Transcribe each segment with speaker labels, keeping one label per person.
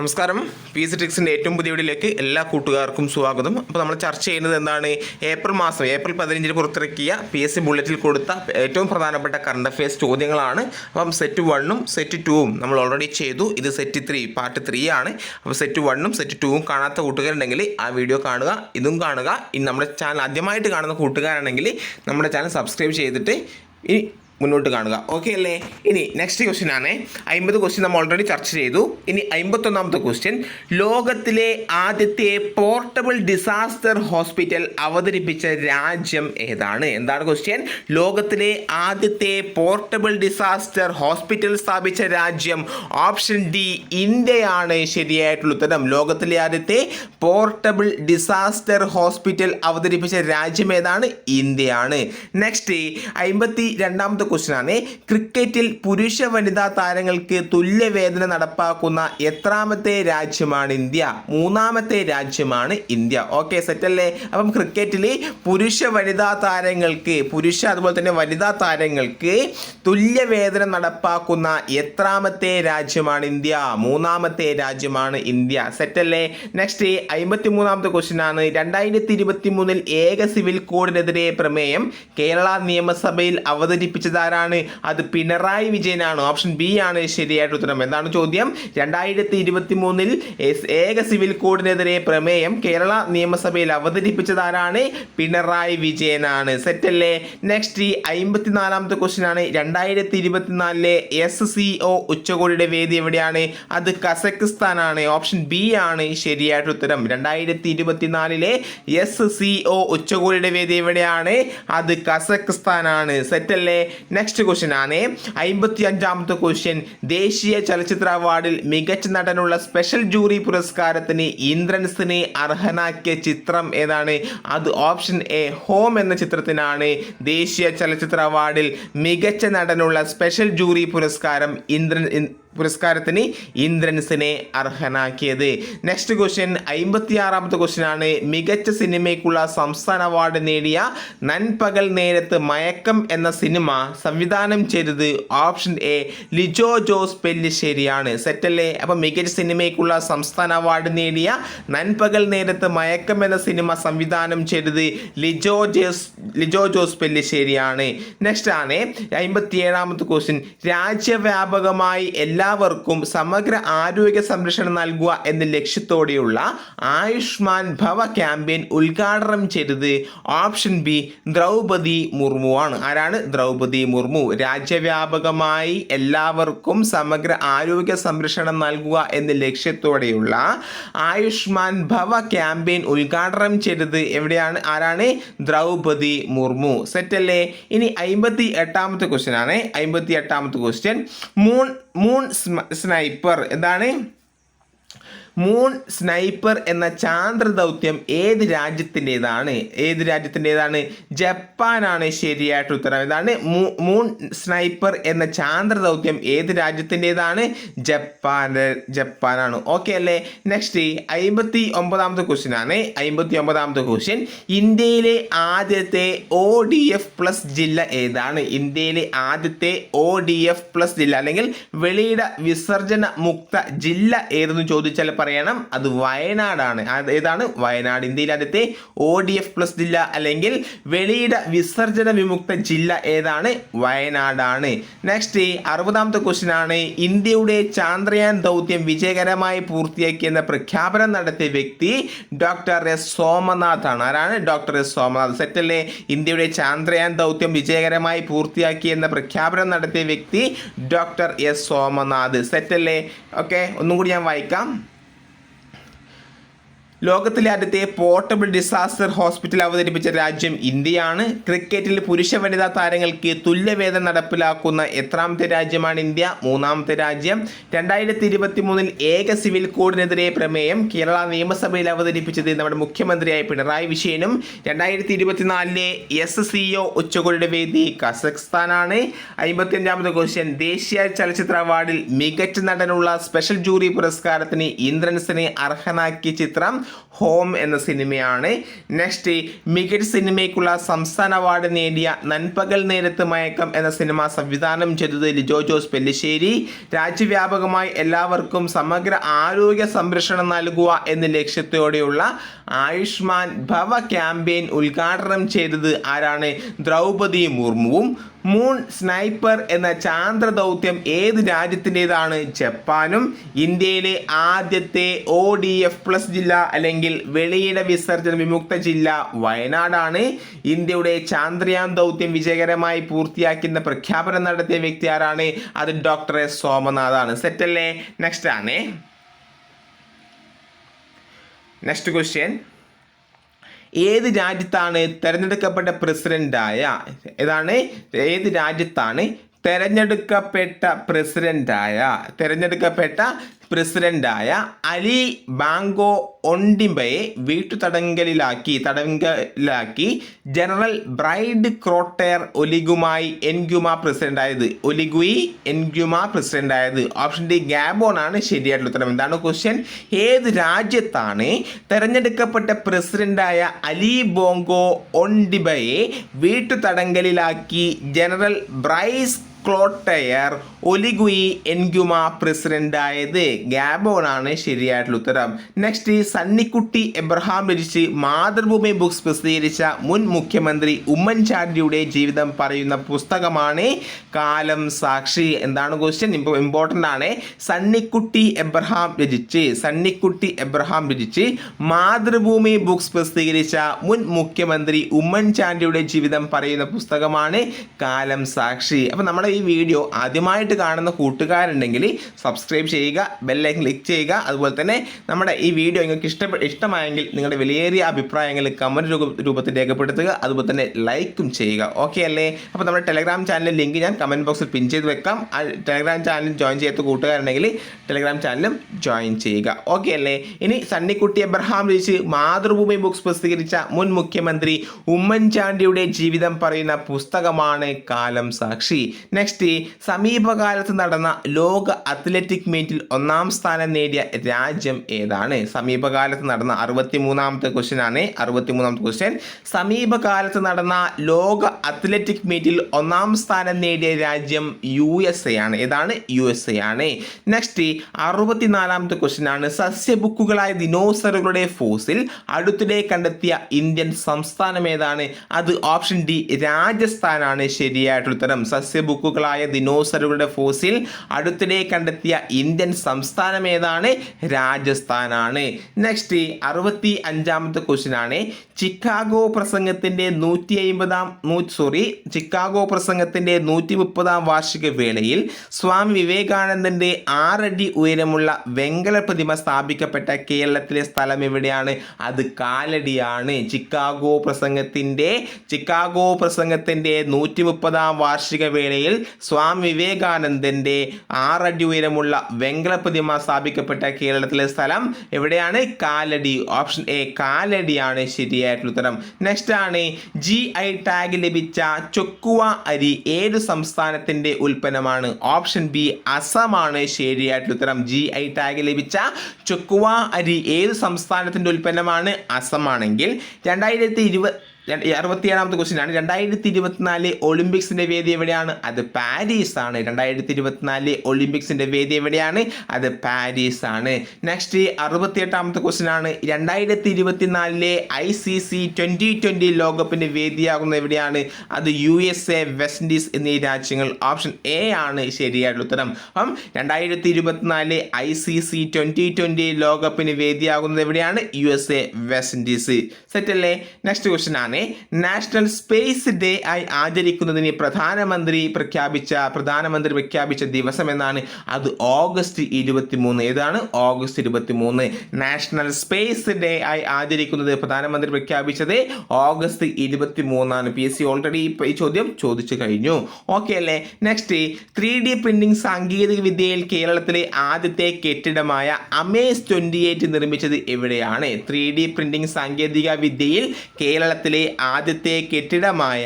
Speaker 1: നമസ്കാരം. P C ടിക്സിന്റെ ഏറ്റവും പുതിയ വീഡിയോയിലേക്ക് എല്ലാ കൂട്ടുകാർക്കും സ്വാഗതം. അപ്പോൾ നമ്മൾ ചർച്ച ചെയ്യുന്നത് എന്താണ്? ഏപ്രിൽ മാസം ഏപ്രിൽ പതിനഞ്ചിന് പുറത്തിറക്കിയ പി എസ് സി ബുള്ളറ്റിൽ കൊടുത്ത ഏറ്റവും പ്രധാനപ്പെട്ട കറണ്ട് അഫയേഴ്സ് ചോദ്യങ്ങളാണ്. അപ്പം സെറ്റ് വണ്ണും സെറ്റ് ടൂവും നമ്മൾ ഓൾറെഡി ചെയ്തു. ഇത് സെറ്റ് ത്രീ പാർട്ട് ത്രീ ആണ്. അപ്പോൾ സെറ്റ് വണ്ണും സെറ്റ് ടൂവും കാണാത്ത കൂട്ടുകാരുണ്ടെങ്കിൽ ആ വീഡിയോ കാണുക ഇതും കാണുക. ഇനി നമ്മുടെ ചാനൽ ആദ്യമായിട്ട് കാണുന്ന കൂട്ടുകാരാണെങ്കിൽ നമ്മുടെ ചാനൽ സബ്സ്ക്രൈബ് ചെയ്തിട്ട് ഇനി മുന്നോട്ട് കാണുക. ഓക്കെ അല്ലേ? ഇനി നെക്സ്റ്റ് ക്വസ്റ്റ്യൻ ആണ്. അമ്പത് ക്വസ്റ്റ്യൻ നമ്മൾ ഓൾറെഡി ചർച്ച ചെയ്തു. ഇനി അമ്പത്തൊന്നാമത്തെ ക്വസ്റ്റ്യൻ ലോകത്തിലെ ആദ്യത്തെ പോർട്ടബിൾ ഡിസാസ്റ്റർ ഹോസ്പിറ്റൽ അവതരിപ്പിച്ച രാജ്യം ഏതാണ്? എന്താണ് ക്വസ്റ്റ്യൻ ലോകത്തിലെ ആദ്യത്തെ പോർട്ടബിൾ ഡിസാസ്റ്റർ ഹോസ്പിറ്റൽ സ്ഥാപിച്ച രാജ്യം ഓപ്ഷൻ ഡി ഇന്ത്യയാണ്. ശരിയായിട്ടുള്ള ഉത്തരം. ലോകത്തിലെ ആദ്യത്തെ പോർട്ടബിൾ ഡിസാസ്റ്റർ ഹോസ്പിറ്റൽ അവതരിപ്പിച്ച രാജ്യം ഏതാണ്? ഇന്ത്യയാണ്. നെക്സ്റ്റ് അമ്പത്തി രണ്ടാമത്തെ ക്വസ്റ്റ്യൻ ആണ്. ക്രിക്കറ്റിൽ പുരുഷ വനിതാ താരങ്ങൾക്ക് തുല്യ വേതനം നടപ്പാക്കുന്ന എത്രാമത്തെ രാജ്യമാണ് ഇന്ത്യ? മൂന്നാമത്തെ രാജ്യമാണ് ഇന്ത്യ. ഓക്കെ സെറ്റല്ലേ അപ്പം ക്രിക്കറ്റിൽ പുരുഷ വനിതാ താരങ്ങൾക്ക് പുരുഷ അതുപോലെ തന്നെ വനിതാ താരങ്ങൾക്ക് തുല്യ വേതനം നടപ്പാക്കുന്ന എത്രാമത്തെ രാജ്യമാണ് ഇന്ത്യ? മൂന്നാമത്തെ രാജ്യമാണ് ഇന്ത്യ. സെറ്റ് അല്ലേ? നെക്സ്റ്റ് അമ്പത്തി മൂന്നാമത്തെ ക്വസ്റ്റ്യൻ ആണ്. രണ്ടായിരത്തി ഇരുപത്തി മൂന്നിൽ ഏക സിവിൽ കോഡിനെതിരെ പ്രമേയം കേരള നിയമസഭയിൽ അവതരിപ്പിച്ചതാരാണ് അത് പിണറായി വിജയനാണ്. ഓപ്ഷൻ ബി ആണ് ശരിയായിട്ട് ഉത്തരം. എന്താണ് ചോദ്യം? രണ്ടായിരത്തി ഇരുപത്തി മൂന്നിൽ ഏക സിവിൽ കോഡിനെതിരെ പ്രമേയം കേരള നിയമസഭയിൽ അവതരിപ്പിച്ചത് ആരാണ്? പിണറായി വിജയനാണ്. സെറ്റ് അല്ലേ നെക്സ്റ്റ് ഈ അമ്പത്തിനാലാമത്തെ ക്വസ്റ്റ്യൻ ആണ്. രണ്ടായിരത്തി ഇരുപത്തിനാലിലെ എസ് സി ഒ ഉച്ചകോടിയുടെ വേദി എവിടെയാണ്? അത് കസക്കിസ്ഥാനാണ്. ഓപ്ഷൻ ബി ആണ് ശരിയായിട്ട് ഉത്തരം. രണ്ടായിരത്തി ഇരുപത്തിനാലിലെ എസ് സി ഒ ഉച്ചകോടിയുടെ വേദി എവിടെയാണ്? അത് കസക്കിസ്ഥാനാണ്. സെറ്റല്ലേ? നെക്സ്റ്റ് ക്വസ്റ്റ്യൻ ആണ്. അമ്പത്തി അഞ്ചാമത്തെ ക്വസ്റ്റ്യൻ ദേശീയ ചലച്ചിത്ര അവാർഡിൽ മികച്ച നടനുള്ള സ്പെഷ്യൽ ജൂറി പുരസ്കാരത്തിന് ഇന്ദ്രൻസിനെ അർഹനാക്കിയ ചിത്രം ഏതാണ്? അത് ഓപ്ഷൻ എ ഹോം എന്ന ചിത്രത്തിനാണ്. ദേശീയ ചലച്ചിത്ര അവാർഡിൽ മികച്ച നടനുള്ള സ്പെഷ്യൽ ജൂറി പുരസ്കാരം ഇന്ദ്രൻ പുരസ്കാരത്തിന് ഇന്ദ്രൻസിനെ അർഹനാക്കിയത്. നെക്സ്റ്റ് ക്വസ്റ്റ്യൻ അമ്പത്തി ആറാമത്തെ ക്വസ്റ്റ്യൻ ആണ്. മികച്ച സിനിമയ്ക്കുള്ള സംസ്ഥാന അവാർഡ് നേടിയ നൻപകൽ നേരത്ത് മയക്കം എന്ന സിനിമ സംവിധാനം ചെയ്തത് ഓപ്ഷൻ എ ലിജോ ജോസ് പെല്ലിശ്ശേരിയാണ്. സെറ്റല്ലേ അപ്പം മികച്ച സിനിമയ്ക്കുള്ള സംസ്ഥാന അവാർഡ് നേടിയ നൻപകൽ നേരത്ത് മയക്കം എന്ന സിനിമ സംവിധാനം ചെയ്തത് ലിജോ ജോസ് ലിജോ ജോസ് പെല്ലിശ്ശേരിയാണ്. നെക്സ്റ്റ് ആണ് അമ്പത്തി ഏഴാമത്തെ ക്വസ്റ്റ്യൻ രാജ്യവ്യാപകമായി എല്ലാവർക്കും സമഗ്ര ആരോഗ്യ സംരക്ഷണം നൽകുക എന്ന ലക്ഷ്യത്തോടെയുള്ള ആയുഷ്മാൻ ഭവ ക്യാമ്പയിൻ ഉദ്ഘാടനം ചെയ്തത് ഓപ്ഷൻ ബി ദ്രൗപതി മുർമു ആണ്. ആരാണ് ദ്രൗപതി മുർമു? രാജ്യവ്യാപകമായി എല്ലാവർക്കും സമഗ്ര ആരോഗ്യ സംരക്ഷണം നൽകുക എന്ന ലക്ഷ്യത്തോടെയുള്ള ആയുഷ്മാൻ ഭവ ക്യാമ്പയിൻ ഉദ്ഘാടനം ചെയ്തത് എവിടെയാണ്? ആരാണ്? ദ്രൗപതി മുർമു. സെറ്റല്ലേ ഇനി അമ്പത്തി എട്ടാമത്തെ ക്വസ്റ്റ്യൻ ആണ്. അമ്പത്തി എട്ടാമത്തെ ക്വസ്റ്റ്യൻ മൂൺ മൂൺ സ്നൈപ്പർ. എന്താണ്? മൂൺ സ്നൈപ്പർ എന്ന ചാന്ദ്ര ദൗത്യം ഏത് രാജ്യത്തിന്റെതാണ്? ഏത് രാജ്യത്തിന്റെതാണ്? ജപ്പാനാണ് ശരിയായിട്ട് ഉത്തരം. ഇതാണ് മൂൺ സ്നൈപ്പർ എന്ന ചാന്ദ്ര ദൗത്യം ഏത് രാജ്യത്തിന്റെതാണ്? ജപ്പാന്റെ ജപ്പാനാണ്. ഓക്കെ അല്ലേ? നെക്സ്റ്റ് അമ്പത്തി ഒമ്പതാമത്തെ ക്വസ്റ്റ്യൻ ആണ്. അമ്പത്തി ഒമ്പതാമത്തെ ക്വസ്റ്റ്യൻ ഇന്ത്യയിലെ ആദ്യത്തെ ഒ ഡി എഫ് പ്ലസ് ജില്ല ഏതാണ്? ഇന്ത്യയിലെ ആദ്യത്തെ ഒ ഡി എഫ് പ്ലസ് ജില്ല അല്ലെങ്കിൽ വെളിയിട വിസർജന മുക്ത ജില്ല ഏതെന്ന് ചോദിച്ചാൽ പറയണം അത് വയനാടാണ്. ഏതാണ്? വയനാട്. ഇന്ത്യയിലെ ആദ്യത്തെ ഒ ഡി എഫ് പ്ലസ് ജില്ല അല്ലെങ്കിൽ വെളിയിട വിസർജന വിമുക്ത ജില്ല ഏതാണ്? വയനാടാണ്. നെക്സ്റ്റ് അറുപതാമത്തെ ക്വസ്റ്റ്യൻ ആണ്. ഇന്ത്യയുടെ ചാന്ദ്രയാൻ ദൗത്യം വിജയകരമായി പൂർത്തിയാക്കിയെന്ന പ്രഖ്യാപനം നടത്തിയ വ്യക്തി ഡോക്ടർ എസ് സോമനാഥ് ആണ് ആരാണ്? Doctor S Somanath. സെറ്റല്ലേ ഇന്ത്യയുടെ ചാന്ദ്രയാൻ ദൗത്യം വിജയകരമായി പൂർത്തിയാക്കിയെന്ന പ്രഖ്യാപനം നടത്തിയ വ്യക്തി ഡോക്ടർ എസ് സോമനാഥ്. സെറ്റല്ലേ ഓക്കെ ഒന്നും കൂടി ഞാൻ വായിക്കാം. ലോകത്തിലെ ആദ്യത്തെ പോർട്ടബിൾ ഡിസാസ്റ്റർ ഹോസ്പിറ്റൽ അവതരിപ്പിച്ച രാജ്യം ഇന്ത്യയാണ്. ക്രിക്കറ്റിൽ പുരുഷ വനിതാ താരങ്ങൾക്ക് തുല്യവേദം നടപ്പിലാക്കുന്ന എത്രാമത്തെ രാജ്യമാണ് ഇന്ത്യ? മൂന്നാമത്തെ രാജ്യം. രണ്ടായിരത്തി ഇരുപത്തി മൂന്നിൽ ഏക സിവിൽ കോഡിനെതിരെ പ്രമേയം കേരള നിയമസഭയിൽ അവതരിപ്പിച്ചത് നമ്മുടെ മുഖ്യമന്ത്രിയായ പിണറായി വിജയനും. രണ്ടായിരത്തി ഇരുപത്തിനാലിലെ എസ് സി ഒ ഉച്ചകോടിയുടെ വേദി കസഖ്സ്ഥാനാണ്. അമ്പത്തിയഞ്ചാമത്തെ ക്വസ്റ്റ്യൻ ദേശീയ ചലച്ചിത്ര അവാർഡിൽ മികച്ച നടനുള്ള സ്പെഷ്യൽ ജൂറി പുരസ്കാരത്തിന് ഇന്ദ്രൻസിനെ അർഹനാക്കിയ ചിത്രം. ഹോം എന്ന സിനിമയാണ്. നെക്സ്റ്റ് മികച്ച സിനിമയ്ക്കുള്ള സംസ്ഥാന അവാർഡ് നേടിയ നൻപകൽ നേരത്ത് മയക്കം എന്ന സിനിമ സംവിധാനം ചെയ്തത് ലിജോ ജോസ് പെല്ലിശ്ശേരി. രാജ്യവ്യാപകമായി എല്ലാവർക്കും സമഗ്ര ആരോഗ്യ സംരക്ഷണം നൽകുക എന്ന ലക്ഷ്യത്തോടെയുള്ള ആയുഷ്മാൻ ഭവ ക്യാമ്പയിൻ ഉദ്ഘാടനം ചെയ്തത് ആരാണ്? ദ്രൗപദി മുർമുവും. മൂൺ സ്നൈപ്പർ എന്ന ചാന്ദ്ര ദൗത്യം ഏത് രാജ്യത്തിന്റെതാണ്? ജപ്പാനും ഇന്ത്യയിലെ ആദ്യത്തെ ഒ ഡി എഫ് പ്ലസ് ജില്ല അല്ലെങ്കിൽ വെളിയിട വിസർജന വിമുക്ത ജില്ല വയനാടാണ്. ഇന്ത്യയുടെ ചാന്ദ്രയാൻ ദൗത്യം വിജയകരമായി പൂർത്തിയാക്കുന്ന പ്രഖ്യാപനം നടത്തിയ വ്യക്തി ആരാണ്? അത് ഡോക്ടർ എസ് സോമനാഥാണ്. സെറ്റല്ലേ നെക്സ്റ്റ് ആണ്. നെക്സ്റ്റ് ക്വസ്റ്റ്യൻ ഏത് രാജ്യത്താണ് തിരഞ്ഞെടുക്കപ്പെട്ട പ്രസിഡന്റായ ഏതാണ്? ഏത് രാജ്യത്താണ് തെരഞ്ഞെടുക്കപ്പെട്ട പ്രസിഡന്റായ തെരഞ്ഞെടുക്കപ്പെട്ട പ്രസിഡന്റായ അലി ബാങ്കോ ഒണ്ടിമ്പയെ വീട്ടുതടങ്കലിലാക്കി തടങ്കലിലാക്കി ജനറൽ ബ്രൈഡ് ക്രോട്ടേർ ഒലിഗുമായി എൻഗ്യുമ പ്രസിഡന്റായത്. ഒലിഗുയി എൻഗ്യുമ പ്രസിഡന്റായത്. ഓപ്ഷൻ ഡി ഗാബോൺ ആണ് ശരിയായിട്ടുള്ള ഉത്തരം. എന്താണ് ക്വസ്റ്റ്യൻ. ഏത് രാജ്യത്താണ് തെരഞ്ഞെടുക്കപ്പെട്ട പ്രസിഡന്റായ അലി ബോങ്കോ ഒണ്ടിബയെ വീട്ടുതടങ്കലിലാക്കി general Brice Clotaire Oligui Nguema Gabon ആണ് ശരിയായിട്ടുള്ള ഉത്തരം. നെക്സ്റ്റ് സണ്ണിക്കുട്ടി എബ്രഹാം രചിച്ച് മാതൃഭൂമി ബുക്സ് പ്രസിദ്ധീകരിച്ച മുൻ മുഖ്യമന്ത്രി ഉമ്മൻചാണ്ടിയുടെ ജീവിതം പറയുന്ന പുസ്തകമാണ് കാലം സാക്ഷി. എന്താണ് ക്വസ്റ്റ്യൻ ഇപ്പോൾ ഇമ്പോർട്ടന്റ് ആണ്. സണ്ണിക്കുട്ടി എബ്രഹാം രചിച്ച് സണ്ണിക്കുട്ടി എബ്രഹാം രചിച്ച് മാതൃഭൂമി ബുക്സ് പ്രസിദ്ധീകരിച്ച മുൻ മുഖ്യമന്ത്രി ഉമ്മൻചാണ്ടിയുടെ ജീവിതം പറയുന്ന പുസ്തകമാണ് കാലം സാക്ഷി. അപ്പോൾ നമ്മുടെ ഈ വീഡിയോ ആദ്യമായിട്ട് കാണുന്ന കൂട്ടുകാരുണ്ടെങ്കിൽ സബ്സ്ക്രൈബ് ചെയ്യുക ബെല്ലൈക്കൻ ക്ലിക്ക് ചെയ്യുക. അതുപോലെ തന്നെ നമ്മുടെ ഈ വീഡിയോ നിങ്ങൾക്ക് ഇഷ്ടപ്പെട്ട ഇഷ്ടമായെങ്കിൽ നിങ്ങളുടെ വിലയേറിയ അഭിപ്രായങ്ങൾ കമന്റ് രൂപ രൂപത്തിൽ രേഖപ്പെടുത്തുക. അതുപോലെ തന്നെ ലൈക്കും ചെയ്യുക. ഓക്കെ അല്ലേ? അപ്പോൾ നമ്മുടെ ടെലഗ്രാം ചാനലിൽ ലിങ്ക് ഞാൻ കമന്റ് ബോക്സിൽ പിൻ ചെയ്ത് വെക്കാം. ടെലഗ്രാം ചാനൽ ജോയിൻ ചെയ്യാത്ത കൂട്ടുകാരുണ്ടെങ്കിൽ ടെലഗ്രാം ചാനലും ജോയിൻ ചെയ്യുക. ഓക്കെ അല്ലേ? ഇനി സണ്ണിക്കുട്ടി എബ്രഹാം രചിച്ച് മാതൃഭൂമി ബുക്സ് പ്രസിദ്ധീകരിച്ച മുൻ മുഖ്യമന്ത്രി ഉമ്മൻചാണ്ടിയുടെ ജീവിതം പറയുന്ന പുസ്തകമാണ് കാലം സാക്ഷി. നെക്സ്റ്റ് സമീപകാലത്ത് നടന്ന ലോക അത്ലറ്റിക് മീറ്റിൽ ഒന്നാം സ്ഥാനം നേടിയ രാജ്യം ഏതാണ്? സമീപകാലത്ത് നടന്ന അറുപത്തി മൂന്നാമത്തെ ക്വസ്റ്റ്യൻ ആണ്. അറുപത്തി മൂന്നാമത്തെ ക്വസ്റ്റ്യൻ സമീപകാലത്ത് നടന്ന ലോക അത്ലറ്റിക് മീറ്റിൽ ഒന്നാം സ്ഥാനം നേടിയ രാജ്യം യു എസ് എ ആണ്. ഏതാണ്? യു എസ് എ ആണ്. നെക്സ്റ്റ് അറുപത്തിനാലാമത്തെ ക്വസ്റ്റ്യൻ ആണ്. സസ്യബുക്കുകളായ ദിനോസറുകളുടെ ഫോസിൽ അടുത്തിടെ കണ്ടെത്തിയ ഇന്ത്യൻ സംസ്ഥാനം ഏതാണ്? അത് ഓപ്ഷൻ ഡി രാജസ്ഥാനാണ്. ശരിയായിട്ടുള്ള ഉത്തരം. സസ്യബുക്കുകളായ ദിനോസറുകളുടെ ഫോസിൽ അടുത്തിടെ കണ്ടെത്തിയ ഇന്ത്യൻ സംസ്ഥാനം ഏതാണ്? രാജസ്ഥാനാണ്. നെക്സ്റ്റ് അറുപത്തി അഞ്ചാമത്തെ ക്വസ്റ്റ്യൻ ആണ്. ചിക്കാഗോ പ്രസംഗത്തിന്റെ നൂറ്റി അമ്പതാം നൂ സോറി ചിക്കാഗോ പ്രസംഗത്തിന്റെ നൂറ്റി മുപ്പതാം വാർഷിക വേളയിൽ സ്വാമി വിവേകാനന്ദന്റെ ആറടി ഉയരമുള്ള വെങ്കല പ്രതിമ സ്ഥാപിക്കപ്പെട്ട കേരളത്തിലെ സ്ഥലം എവിടെയാണ്? അത് കാലടിയാണ്. ചിക്കാഗോ പ്രസംഗത്തിന്റെ ചിക്കാഗോ പ്രസംഗത്തിന്റെ നൂറ്റി മുപ്പതാം വാർഷിക വേളയിൽ സ്വാമി വിവേകാനന്ദന്റെ ആറടി ഉയരമുള്ള വെങ്കല പ്രതിമ സ്ഥാപിക്കപ്പെട്ട കേരളത്തിലെ സ്ഥലം എവിടെയാണ്? കാലടി ഓപ്ഷൻ എ കാലടിയാണ് ശരിയായിട്ടുള്ള ഉത്തരം. നെക്സ്റ്റ് ആണ് ജി ഐ ടാഗ് ലഭിച്ച ചൊക്കുവ അരി ഏത് സംസ്ഥാനത്തിന്റെ ഉൽപ്പന്നമാണ്? ഓപ്ഷൻ ബി അസമാണ് ശരിയായിട്ടുള്ള ഉത്തരം. ജി ഐ ടാഗ് ലഭിച്ച ചൊക്കുവ അരി ഏത് സംസ്ഥാനത്തിന്റെ ഉൽപ്പന്നമാണ്? അസമാണെങ്കിൽ രണ്ടായിരത്തി ഇരുപത് അറുപത്തിയേഴാമത്തെ ക്വസ്റ്റ്യൻ ആണ് രണ്ടായിരത്തി ഇരുപത്തിനാല് ഒളിമ്പിക്സിന്റെ വേദി എവിടെയാണ്? അത് പാരീസ് ആണ് രണ്ടായിരത്തി ഇരുപത്തിനാല് ഒളിമ്പിക്സിന്റെ വേദി എവിടെയാണ്? അത് പാരീസ് ആണ് നെക്സ്റ്റ് അറുപത്തിയെട്ടാമത്തെ ക്വസ്റ്റ്യൻ ആണ് രണ്ടായിരത്തി ഇരുപത്തിനാലിലെ I C C twenty twenty ലോകകപ്പിന്റെ വേദിയാകുന്നത് എവിടെയാണ്? അത് U S A West Indies എന്നീ രാജ്യങ്ങൾ. ഓപ്ഷൻ എ ആണ് ശരിയായിട്ടുള്ള ഉത്തരം. അപ്പം രണ്ടായിരത്തി ഇരുപത്തിനാല് I C C twenty twenty ലോകകപ്പിന് വേദിയാകുന്നത് എവിടെയാണ്? U S A West Indies. സെറ്റല്ലേ നെക്സ്റ്റ് ക്വസ്റ്റ്യൻ ആണ്. നാഷണൽ സ്പേസ് ഡേ ആയി ആചരിക്കുന്നതിന് പ്രധാനമന്ത്രി പ്രഖ്യാപിച്ച പ്രധാനമന്ത്രി പ്രഖ്യാപിച്ച ദിവസം എന്നാണ് അത് ഓഗസ്റ്റ് ഇരുപത്തി മൂന്ന് ഏതാണ് ഓഗസ്റ്റ് ഇരുപത്തി മൂന്ന് നാഷണൽ സ്പേസ് ഡേ ആയി ആചരിക്കുന്നത് പ്രധാനമന്ത്രി പ്രഖ്യാപിച്ചത് ഓഗസ്റ്റ് ഇരുപത്തി മൂന്നാണ് പി എസ് സി ഓൾറെഡി ഈ ചോദ്യം ചോദിച്ചു കഴിഞ്ഞു. ഓക്കെ അല്ലേ? നെക്സ്റ്റ് ത്രീ ഡി പ്രിന്റിംഗ് സാങ്കേതിക വിദ്യയിൽ കേരളത്തിലെ ആദ്യത്തെ കെട്ടിടമായ അമേസ് ട്വന്റി എയ്റ്റ് നിർമ്മിച്ചത് എവിടെയാണ്? ത്രീ ഡി പ്രിന്റിംഗ് സാങ്കേതിക വിദ്യയിൽ കേരളത്തിലെ കേരളത്തിലെ ആദ്യത്തെ കെട്ടിടമായ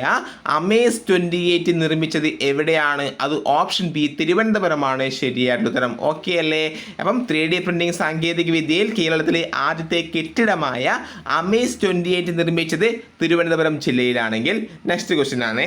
Speaker 1: അമേസ് ട്വന്റി എയ്റ്റ് നിർമ്മിച്ചത് എവിടെയാണ്? അത് ഓപ്ഷൻ ബി തിരുവനന്തപുരമാണ്. ശരിയായിട്ടുള്ള ഉത്തരം. ഓക്കെ അല്ലേ? അപ്പം ത്രീ ഡി പ്രിന്റിംഗ് സാങ്കേതിക വിദ്യയിൽ കേരളത്തിലെ ആദ്യത്തെ കെട്ടിടമായ അമേസ് ട്വന്റി എയ്റ്റ് നിർമ്മിച്ചത് തിരുവനന്തപുരം ജില്ലയിലാണെങ്കിൽ നെക്സ്റ്റ് ക്വസ്റ്റ്യൻ ആണ്.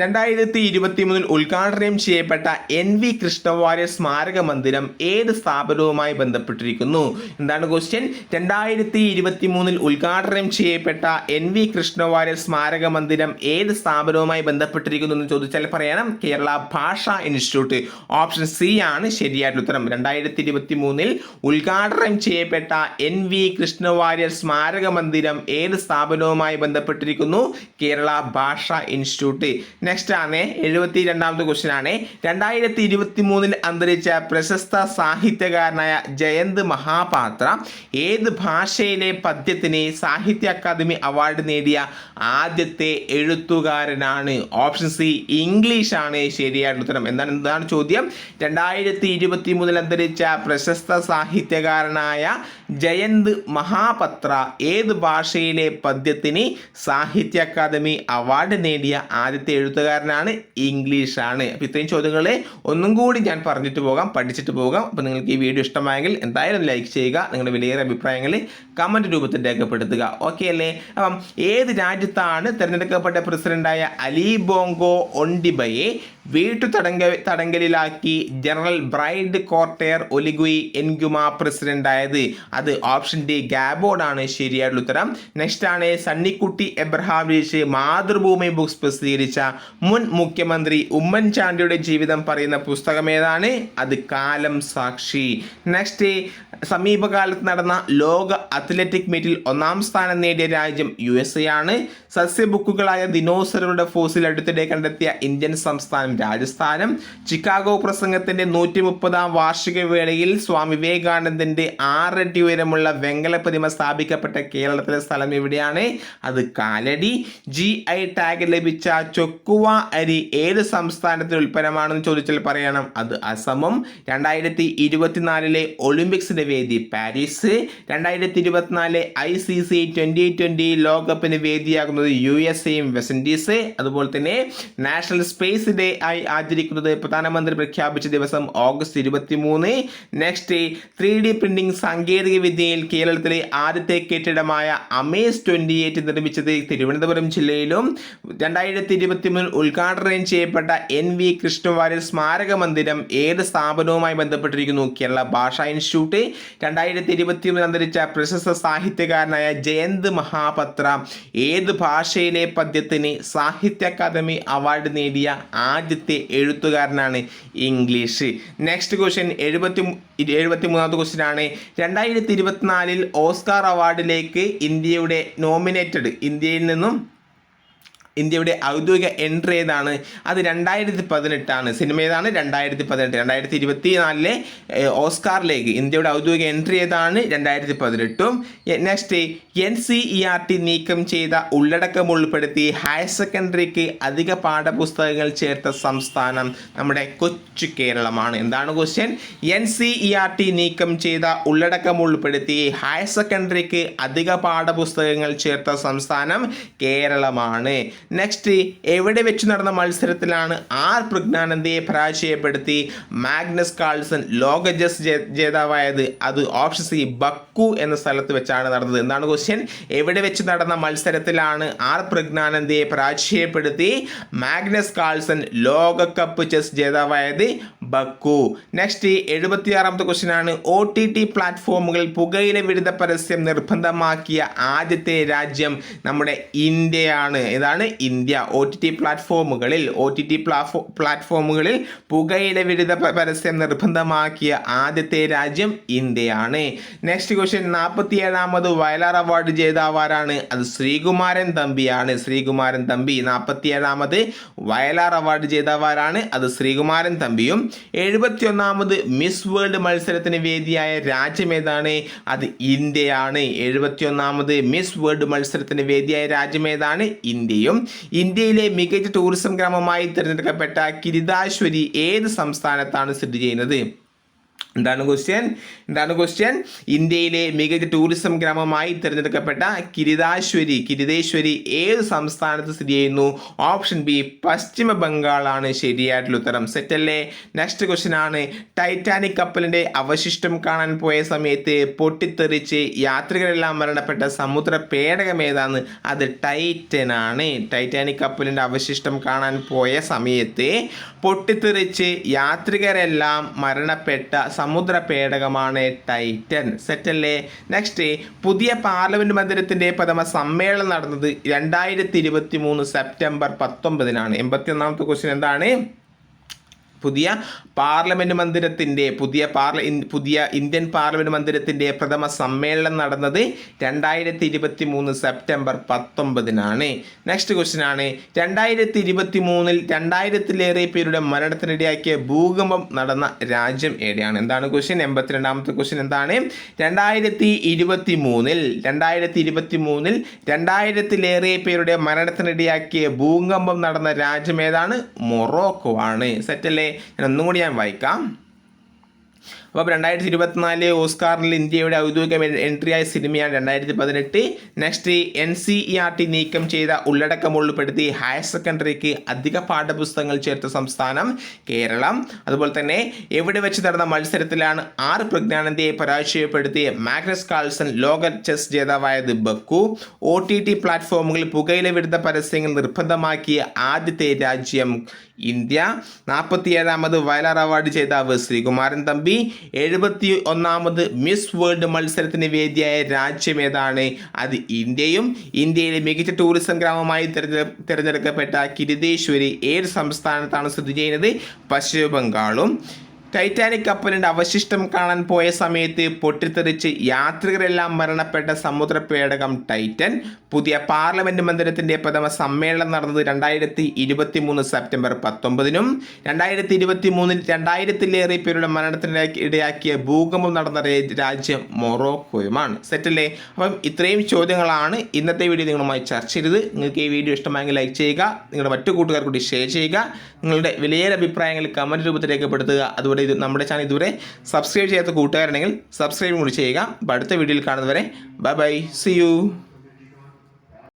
Speaker 1: രണ്ടായിരത്തി ഇരുപത്തി മൂന്നിൽ ഉദ്ഘാടനം ചെയ്യപ്പെട്ട എൻ വി കൃഷ്ണവാര്യർ സ്മാരക മന്ദിരം ഏത് സ്ഥാപനവുമായി ബന്ധപ്പെട്ടിരിക്കുന്നു? എന്താണ് ക്വസ്റ്റ്യൻ രണ്ടായിരത്തി ഇരുപത്തി മൂന്നിൽ ഉദ്ഘാടനം ചെയ്യപ്പെട്ട എൻ വി കൃഷ്ണവാര്യർ സ്മാരക മന്ദിരം ഏത് സ്ഥാപനവുമായി ബന്ധപ്പെട്ടിരിക്കുന്നു എന്ന് ചോദിച്ചാൽ പറയണം. കേരള ഭാഷാ ഇൻസ്റ്റിറ്റ്യൂട്ട് ഓപ്ഷൻ സി ആണ് ശരിയായിട്ടുള്ള ഉത്തരം. രണ്ടായിരത്തി ഇരുപത്തി മൂന്നിൽ ഉദ്ഘാടനം ചെയ്യപ്പെട്ട എൻ വി കൃഷ്ണവാര്യർ സ്മാരക മന്ദിരം ഏത് സ്ഥാപനവുമായി ബന്ധപ്പെട്ടിരിക്കുന്നു? കേരള ഭാഷാ ഇൻസ്റ്റിറ്റ്യൂട്ട്. നെക്സ്റ്റ് ആണ് എഴുപത്തി രണ്ടാമത്തെ ക്വസ്റ്റ്യൻ ആണ്. രണ്ടായിരത്തി ഇരുപത്തി മൂന്നിൽ അന്തരിച്ച പ്രശസ്ത സാഹിത്യകാരനായ ജയന്ത് മഹാപാത്ര ഏത് ഭാഷയിലെ പദ്യത്തിന് സാഹിത്യ അക്കാദമി അവാർഡ് നേടിയ ആദ്യത്തെ എഴുത്തുകാരനാണ്? ഓപ്ഷൻ സി ഇംഗ്ലീഷ് ആണ്. ശരിയായ ഉത്തരം. എന്താണ്? എന്താണ് ചോദ്യം? രണ്ടായിരത്തി ഇരുപത്തി മൂന്നിൽ അന്തരിച്ച പ്രശസ്ത സാഹിത്യകാരനായ ജയന്ത് മഹാപത്ര ഏത് ഭാഷയിലെ പദ്യത്തിന് സാഹിത്യ അക്കാദമി അവാർഡ് നേടിയ ആദ്യത്തെ എഴുത്തുകാരനാണ് ഇംഗ്ലീഷാണ്. അപ്പോൾ ഇത്രയും ചോദ്യങ്ങളെ ഒന്നും കൂടി ഞാൻ പറഞ്ഞിട്ട് പോകാം പഠിച്ചിട്ട് പോകാം. അപ്പോൾ നിങ്ങൾക്ക് ഈ വീഡിയോ ഇഷ്ടമായെങ്കിൽ എന്തായാലും ലൈക്ക് ചെയ്യുക നിങ്ങളുടെ വിലയേറെ അഭിപ്രായങ്ങൾ കമന്റ് രൂപത്തിൽ രേഖപ്പെടുത്തുക. ഓക്കെ അല്ലേ? അപ്പം ഏത് രാജ്യത്താണ് തിരഞ്ഞെടുക്കപ്പെട്ട പ്രസിഡന്റായ അലി ബോങ്കോ ഒണ്ടിബയെ വീട്ടു തടങ്ക തടങ്കലിലാക്കി ജനറൽ ബ്രൈഡ് കോർട്ടയർ ഒലിഗുയി എൻഗുമ പ്രസിഡന്റായത്. അത് ഓപ്ഷൻ ഡി ഗാബോർഡാണ് ശരിയായിട്ടുള്ള ഉത്തരം. നെക്സ്റ്റ് ആണ് സണ്ണിക്കുട്ടി എബ്രഹാം ലീഷ് മാതൃഭൂമി ബുക്സ് പ്രസിദ്ധീകരിച്ച മുൻ മുഖ്യമന്ത്രി ഉമ്മൻചാണ്ടിയുടെ ജീവിതം പറയുന്ന പുസ്തകം ഏതാണ്? അത് കാലം സാക്ഷി. നെക്സ്റ്റ് സമീപകാലത്ത് നടന്ന ലോക അത്ലറ്റിക് മീറ്റിൽ ഒന്നാം സ്ഥാനം നേടിയ രാജ്യം യു എസ് എ ആണ്. സസ്യബുക്കുകളായ ദിനോസറുകളുടെ ഫോസിൽ അടുത്തിടെ കണ്ടെത്തിയ ഇന്ത്യൻ സംസ്ഥാനം രാജസ്ഥാനം ചിക്കാഗോ പ്രസംഗത്തിന്റെ നൂറ്റി മുപ്പതാം വാർഷിക വേളയിൽ സ്വാമി വിവേകാനന്ദന്റെ ആറടി ഉയരമുള്ള വെങ്കല പ്രതിമ സ്ഥാപിക്കപ്പെട്ട കേരളത്തിലെ സ്ഥലം എവിടെയാണ്? അത് കാലടി. ജി ഐ ടാഗ് ലഭിച്ച ചൊക്കുവ അരി ഏത് സംസ്ഥാനത്തിന് ഉൽപ്പന്നമാണെന്ന് ചോദിച്ചാൽ പറയണം. അത് അസമും. രണ്ടായിരത്തി ഇരുപത്തിനാലിലെ ഒളിമ്പിക്സിന്റെ വേദി പാരീസ്. രണ്ടായിരത്തി ഇരുപത്തിനാല് I C C twenty twenty ലോകകപ്പിന് വേദിയാകുന്നത് യു എസ് എയും വെസ്റ്റ് ഇൻഡീസ്. അതുപോലെ തന്നെ നാഷണൽ സ്പേസ് ഡേ ആയി ആചരിക്കുന്നത് പ്രധാനമന്ത്രി പ്രഖ്യാപിച്ച ദിവസം ഓഗസ്റ്റ് ഇരുപത്തി മൂന്ന് നെക്സ്റ്റ് ത്രീ ഡി പ്രിന്റിംഗ് സാങ്കേതിക വിദ്യയിൽ കേരളത്തിലെ ആദ്യത്തെ കെട്ടിടമായ അമേസ് ട്വന്റി എയ്റ്റ് നിർമ്മിച്ചത് തിരുവനന്തപുരം ജില്ലയിലും. രണ്ടായിരത്തി ഇരുപത്തി മൂന്നിൽ ഉദ്ഘാടനം ചെയ്യപ്പെട്ട എൻ വി കൃഷ്ണവാര്യർ സ്മാരക മന്ദിരം ഏത് സ്ഥാപനവുമായി ബന്ധപ്പെട്ടിരിക്കുന്നു? കേരള ഭാഷാ ഇൻസ്റ്റിറ്റ്യൂട്ട്. രണ്ടായിരത്തി ഇരുപത്തി മൂന്നിൽ അന്തരിച്ച പ്രശസ്ത സാഹിത്യകാരനായ ജയന്ത് മഹാപത്ര. ഏത് ഭാഷയിലെ പദ്യത്തിന് സാഹിത്യ അക്കാദമി അവാർഡ് നേടിയ ആദ്യത്തെ എഴുത്തുകാരനാണ് ഇംഗ്ലീഷ്. നെക്സ്റ്റ് ക്വസ്റ്റ്യൻ എഴുപത്തി എഴുപത്തി മൂന്നാമത്തെ ക്വസ്റ്റ്യൻ ആണ്. രണ്ടായിരത്തി ഇരുപത്തിനാലിൽ ഓസ്കാർ അവാർഡിലേക്ക് ഇന്ത്യയുടെ നോമിനേറ്റഡ് ഇന്ത്യയിൽ നിന്നും ഇന്ത്യയുടെ ഔദ്യോഗിക എൻട്രി ഏതാണ്? അത് രണ്ടായിരത്തി പതിനെട്ടാണ് സിനിമ ഏതാണ്? രണ്ടായിരത്തി പതിനെട്ട് രണ്ടായിരത്തി ഇരുപത്തി നാലിലെ ഓസ്കാറിലേക്ക്. ഇന്ത്യയുടെ ഔദ്യോഗിക എൻട്രി ഏതാണ്? രണ്ടായിരത്തി പതിനെട്ടും next N C E R T നീക്കം ചെയ്ത ഉള്ളടക്കം ഉൾപ്പെടുത്തി ഹയർ സെക്കൻഡറിക്ക് അധിക പാഠപുസ്തകങ്ങൾ ചേർത്ത സംസ്ഥാനം നമ്മുടെ കൊച്ചു കേരളമാണ്. എന്താണ് question N C E R T നീക്കം ചെയ്ത ഉള്ളടക്കം ഉൾപ്പെടുത്തി ഹയർ സെക്കൻഡറിക്ക് അധിക പാഠപുസ്തകങ്ങൾ ചേർത്ത സംസ്ഥാനം കേരളമാണ്. നെക്സ്റ്റ് എവിടെ വെച്ച് നടന്ന മത്സരത്തിലാണ് ആർ പ്രജ്ഞാനന്ദയെ പരാജയപ്പെടുത്തി മാഗ്നസ് കാൾസൺ ലോക ജസ് ജേതാവായത്? അത് ഓപ്ഷൻ സി ബക്കു എന്ന സ്ഥലത്ത് വെച്ചാണ് നടന്നത്. എന്താണ് ക്വസ്റ്റ്യൻ എവിടെ വെച്ച് നടന്ന മത്സരത്തിലാണ് ആർ പ്രജ്ഞാനന്ദയെ പരാജയപ്പെടുത്തി മാഗ്നസ് കാൾസൺ ലോകകപ്പ് ചെസ് ജേതാവായത്? ബക്കു. നെക്സ്റ്റ് എഴുപത്തിയാറാമത്തെ ക്വസ്റ്റ്യൻ ആണ്. ഒ ടി ടി പ്ലാറ്റ്ഫോമുകളിൽ പുകയില വിരുദ്ധ പരസ്യം നിർബന്ധമാക്കിയ ആദ്യത്തെ രാജ്യം നമ്മുടെ ഇന്ത്യയാണ്. ഇതാണ് ഇന്ത്യ ഒ ടി ടി പ്ലാറ്റ്ഫോമുകളിൽ ഒ ടി ടി പ്ലാറ്റ്ഫോമുകളിൽ പുകയില വിരുദ്ധ പരസ്യം നിർബന്ധമാക്കിയ ആദ്യത്തെ രാജ്യം ഇന്ത്യയാണ്. നെക്സ്റ്റ് ക്വസ്റ്റ്യൻ നാൽപ്പത്തി ഏഴാമത് വയലാർ അവാർഡ് ജേതാവാരാണ് അത് ശ്രീകുമാരൻ തമ്പിയാണ്. ശ്രീകുമാരൻ തമ്പി നാൽപ്പത്തി ഏഴാമത് വയലാർ അവാർഡ് ജേതാവാരാണ് അത് ശ്രീകുമാരൻ തമ്പിയും. എഴുപത്തി ഒന്നാമത് മിസ് വേൾഡ് മത്സരത്തിന് വേദിയായ രാജ്യം ഏതാണ്? അത് ഇന്ത്യയാണ്. എഴുപത്തി ഒന്നാമത് മിസ് വേൾഡ് മത്സരത്തിന് വേദിയായ രാജ്യം ഏതാണ്? ഇന്ത്യയും. ഇന്ത്യയിലെ മികച്ച ടൂറിസം ഗ്രാമമായി തിരഞ്ഞെടുക്കപ്പെട്ട കിരിതാശ്വരി ഏത് സംസ്ഥാനത്താണ് സ്ഥിതി ചെയ്യുന്നത്? എന്താണ് ക്വസ്റ്റ്യൻ എന്താണ് ക്വസ്റ്റ്യൻ ഇന്ത്യയിലെ മികച്ച ടൂറിസം ഗ്രാമമായി തിരഞ്ഞെടുക്കപ്പെട്ട കിരിതാശ്വരി കിരിതേശ്വരി ഏത് സംസ്ഥാനത്ത് സ്ഥിതി ചെയ്യുന്നു? ഓപ്ഷൻ ബി പശ്ചിമ ബംഗാളാണ് ശരിയായിട്ടുള്ള ഉത്തരം. സെറ്റല്ലേ നെക്സ്റ്റ് ക്വസ്റ്റ്യൻ ആണ്. ടൈറ്റാനിക് കപ്പലിന്റെ അവശിഷ്ടം കാണാൻ പോയ സമയത്ത് പൊട്ടിത്തെറിച്ച് യാത്രികരെല്ലാം മരണപ്പെട്ട സമുദ്ര പേടകം ഏതാണ്? അത് ആണ്. ടൈറ്റാനിക് കപ്പലിന്റെ അവശിഷ്ടം കാണാൻ പോയ സമയത്ത് പൊട്ടിത്തെറിച്ച് യാത്രികരെല്ലാം മരണപ്പെട്ട സമുദ്ര പേടകമാണ് ടൈറ്റൻ. സെറ്റല്ലേ? നെക്സ്റ്റ് പുതിയ പാർലമെന്റ് മന്ദിരത്തിന്റെ പ്രഥമ സമ്മേളനം നടന്നത് രണ്ടായിരത്തി ഇരുപത്തി മൂന്ന് സെപ്റ്റംബർ പത്തൊമ്പതിനാണ്. എൺപത്തി ഒന്നാമത്തെ ക്വസ്റ്റ്യൻ എന്താണ്? പുതിയ പാർലമെന്റ് മന്ദിരത്തിന്റെ പുതിയ പാർല പുതിയ ഇന്ത്യൻ പാർലമെന്റ് മന്ദിരത്തിന്റെ പ്രഥമ സമ്മേളനം നടന്നത് രണ്ടായിരത്തി ഇരുപത്തി മൂന്ന് സെപ്റ്റംബർ പത്തൊമ്പതിനാണ്. നെക്സ്റ്റ് ക്വസ്റ്റ്യൻ ആണ്. രണ്ടായിരത്തി ഇരുപത്തി മൂന്നിൽ രണ്ടായിരത്തിലേറെ പേരുടെ മരണത്തിനിടയാക്കിയ ഭൂകമ്പം നടന്ന രാജ്യം ഏടെയാണ് എന്താണ് ക്വസ്റ്റ്യൻ എൺപത്തിരണ്ടാമത്തെ ക്വസ്റ്റ്യൻ എന്താണ്? രണ്ടായിരത്തി ഇരുപത്തി മൂന്നിൽ രണ്ടായിരത്തി ഇരുപത്തി മൂന്നിൽ രണ്ടായിരത്തിലേറെ പേരുടെ മരണത്തിനിടയാക്കിയ ഭൂകമ്പം നടന്ന രാജ്യം ഏതാണ്? മൊറോക്കോ ആണ്. സെറ്റല്ലേ ഞാൻ ഒന്നും കൂടി ഞാൻ വായിക്കാം. അപ്പോൾ രണ്ടായിരത്തി ഇരുപത്തിനാല് ഓസ്കാറിൽ ഇന്ത്യയുടെ ഔദ്യോഗിക എൻട്രി ആയ സിനിമയാണ് രണ്ടായിരത്തി പതിനെട്ട് next N C E R T നീക്കം ചെയ്ത ഉള്ളടക്കം ഉൾപ്പെടുത്തി ഹയർ സെക്കൻഡറിക്ക് അധിക പാഠപുസ്തകങ്ങൾ ചേർത്ത സംസ്ഥാനം കേരളം. അതുപോലെ തന്നെ എവിടെ വെച്ച് നടന്ന മത്സരത്തിലാണ് ആറ് പ്രജ്ഞാനന്ദയെ പരാജയപ്പെടുത്തി മാഗ്നസ് കാൾസൺ ലോക ചെസ് ജേതാവായത് ബക്കു. ഒ ടി ടി പ്ലാറ്റ്ഫോമുകളിൽ പുകയില വിരുദ്ധ പരസ്യങ്ങൾ നിർബന്ധമാക്കിയ ആദ്യത്തെ രാജ്യം ഇന്ത്യ. നാൽപ്പത്തിയേഴാമത് വയലാർ അവാർഡ് ജേതാവ് ശ്രീകുമാരൻ തമ്പി. എഴുപത്തി ഒന്നാമത് മിസ് വേൾഡ് മത്സരത്തിന് വേദിയായ രാജ്യം ഏതാണ്? അത് ഇന്ത്യയും ഇന്ത്യയിലെ മികച്ച ടൂറിസം ഗ്രാമമായി തിരഞ്ഞെ തിരഞ്ഞെടുക്കപ്പെട്ട കിരിതേശ്വരി ഏത് സംസ്ഥാനത്താണ് സ്ഥിതി ചെയ്യുന്നത് പശ്ചിമ ബംഗാളും ടൈറ്റാനിക് കപ്പലിന്റെ അവശിഷ്ടം കാണാൻ പോയ സമയത്ത് പൊട്ടിത്തെറിച്ച് യാത്രികരെല്ലാം മരണപ്പെട്ട സമുദ്ര പേടകം ടൈറ്റൻ പുതിയ പാർലമെന്റ് മന്ദിരത്തിന്റെ പ്രഥമ സമ്മേളനം നടന്നത് രണ്ടായിരത്തി ഇരുപത്തി മൂന്ന് സെപ്റ്റംബർ പത്തൊമ്പതിനും രണ്ടായിരത്തി ഇരുപത്തി മൂന്നിൽ രണ്ടായിരത്തിലേറെ പേരുടെ മരണത്തിന് ഇടയാക്കിയ ഭൂകമ്പം നടന്ന രാജ്യം മൊറോക്കോയുമാണ്. സെറ്റല്ലേ അപ്പം ഇത്രയും ചോദ്യങ്ങളാണ് ഇന്നത്തെ വീഡിയോ നിങ്ങളുമായി ചർച്ച ചെയ്തത്. നിങ്ങൾക്ക് ഈ വീഡിയോ ഇഷ്ടമായെങ്കിൽ ലൈക്ക് ചെയ്യുക. നിങ്ങളുടെ മറ്റു കൂട്ടുകാർ കൂടി ഷെയർ ചെയ്യുക. നിങ്ങളുടെ വിലയേറെ അഭിപ്രായങ്ങൾ കമന്റ് രൂപത്തിൽ രേഖപ്പെടുത്തുക. അതുപോലെ ഇത് നമ്മുടെ ചാനൽ ഇതുവരെ സബ്സ്ക്രൈബ് ചെയ്യാത്ത കൂട്ടുകാരുണ്ടെങ്കിൽ സബ്സ്ക്രൈബ് കൂടി ചെയ്യുക. അടുത്ത വീഡിയോയിൽ കാണുന്നവരെ ബൈ ബൈ സി യു